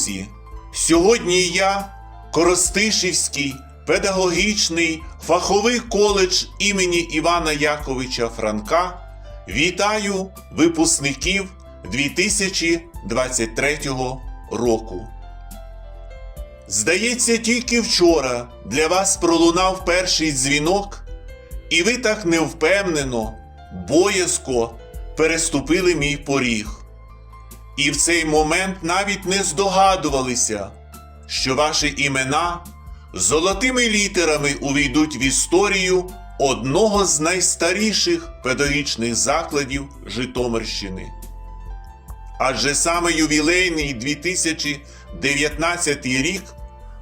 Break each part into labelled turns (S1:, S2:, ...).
S1: друзі! Сьогодні я, Коростишівський педагогічний фаховий коледж імені Івана Яковича Франка, вітаю випускників 2023 року. Здається, тільки вчора для вас пролунав перший дзвінок, і ви так невпевнено, боязко переступили мій поріг. І в цей момент навіть не здогадувалися, що ваші імена золотими літерами увійдуть в історію одного з найстаріших педагогічних закладів Житомирщини. Адже саме ювілейний 2019 рік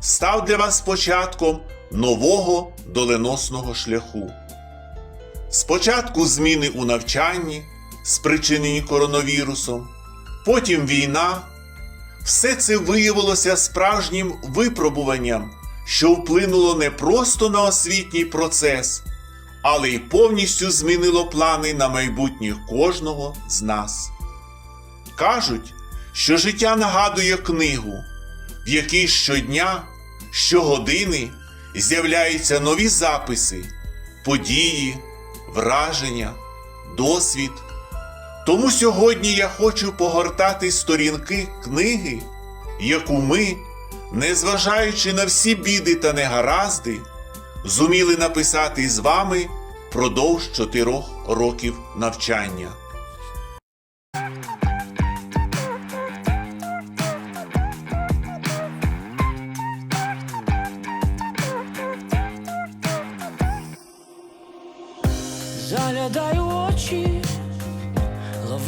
S1: став для вас початком нового доленосного шляху. Спочатку зміни у навчанні, спричинені коронавірусом, потім війна. Все це виявилося справжнім випробуванням, що вплинуло не просто на освітній процес, але й повністю змінило плани на майбутнє кожного з нас. Кажуть, що життя нагадує книгу, в якій щодня, щогодини з'являються нові записи, події, враження, досвід. Тому сьогодні я хочу погортати сторінки книги, яку ми, незважаючи на всі біди та негаразди, зуміли написати з вами впродовж чотирьох років навчання.
S2: Заглядаю очі,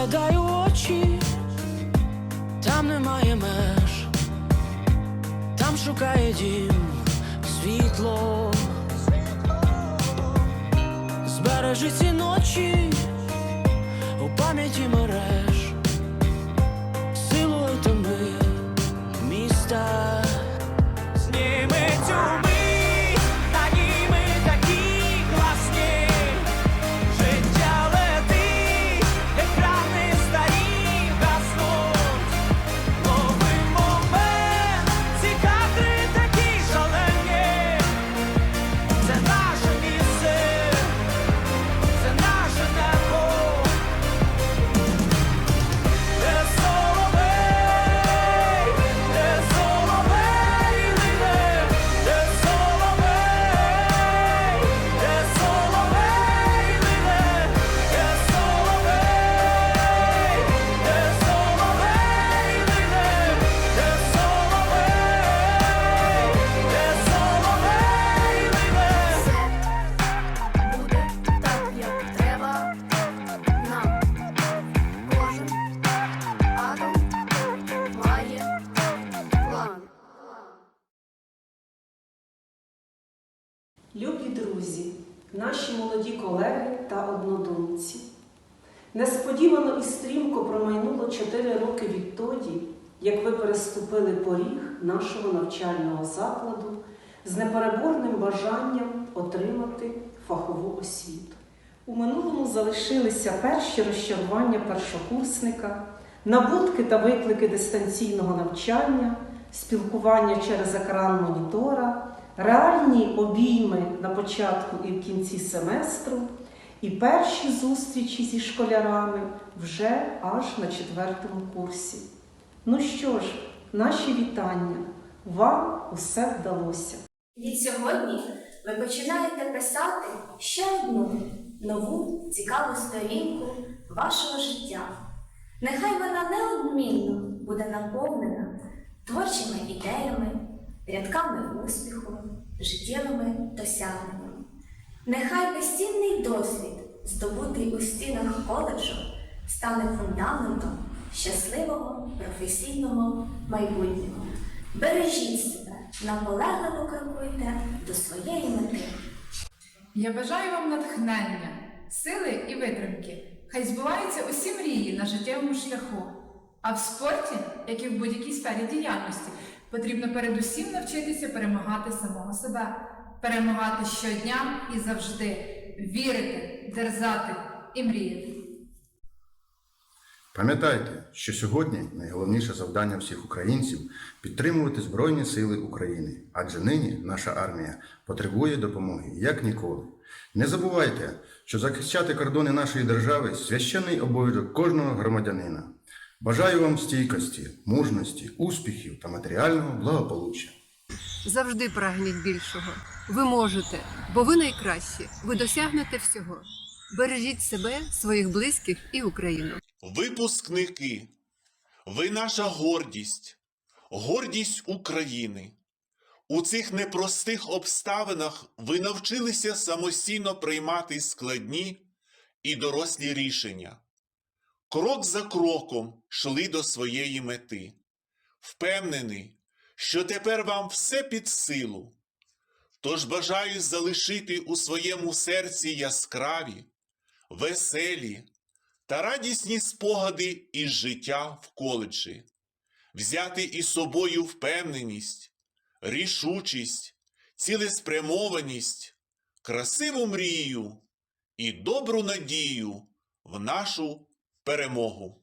S2: Заглядаю в очі, там немає меж, там шукає дім
S3: Любі друзі, наші молоді колеги та однодумці. Несподівано і стрімко промайнуло 4 роки відтоді, як ви переступили поріг нашого навчального закладу з непереборним бажанням отримати фахову освіту. У минулому залишилися перші розчарування першокурсника, набутки та виклики дистанційного навчання, спілкування через екран монітора, реальні обійми на початку і в кінці семестру, і перші зустрічі зі школярами вже аж на четвертому курсі. Ну що ж, наші вітання. Вам усе вдалося.
S4: Відсьогодні ви починаєте писати ще одну нову цікаву сторінку вашого життя. Нехай вона неодмінно буде наповнена творчими ідеями, рядками успіху, життєвими досягненнями. Нехай безцінний досвід, здобутий у стінах коледжу, стане фундаментом щасливого професійного майбутнього. Бережіть себе, наполегливо крокуйте до своєї мети.
S5: Я бажаю вам натхнення, сили і витримки. Хай збуваються усі мрії на життєвому шляху. А в спорті, як і в будь-якій сфері діяльності, потрібно передусім навчитися перемагати самого себе, перемагати щодня і завжди, вірити, дерзати і мріяти.
S6: Пам'ятайте, що сьогодні найголовніше завдання всіх українців підтримувати Збройні Сили України, адже нині наша армія потребує допомоги як ніколи. Не забувайте, що захищати кордони нашої держави священний обов'язок кожного громадянина. Бажаю вам стійкості, мужності, успіхів та матеріального благополуччя.
S7: Завжди прагніть більшого. Ви можете, бо ви найкращі. Ви досягнете всього. Бережіть себе, своїх близьких і Україну.
S1: Випускники, ви наша гордість, гордість України. У цих непростих обставинах ви навчилися самостійно приймати складні і дорослі рішення. Крок за кроком йшли до своєї мети. Впевнений, що тепер вам все під силу. Тож бажаю залишити у своєму серці яскраві, веселі та радісні спогади із життя в коледжі, взяти із собою впевненість, рішучість, цілеспрямованість, красиву мрію і добру надію в нашу перемогу.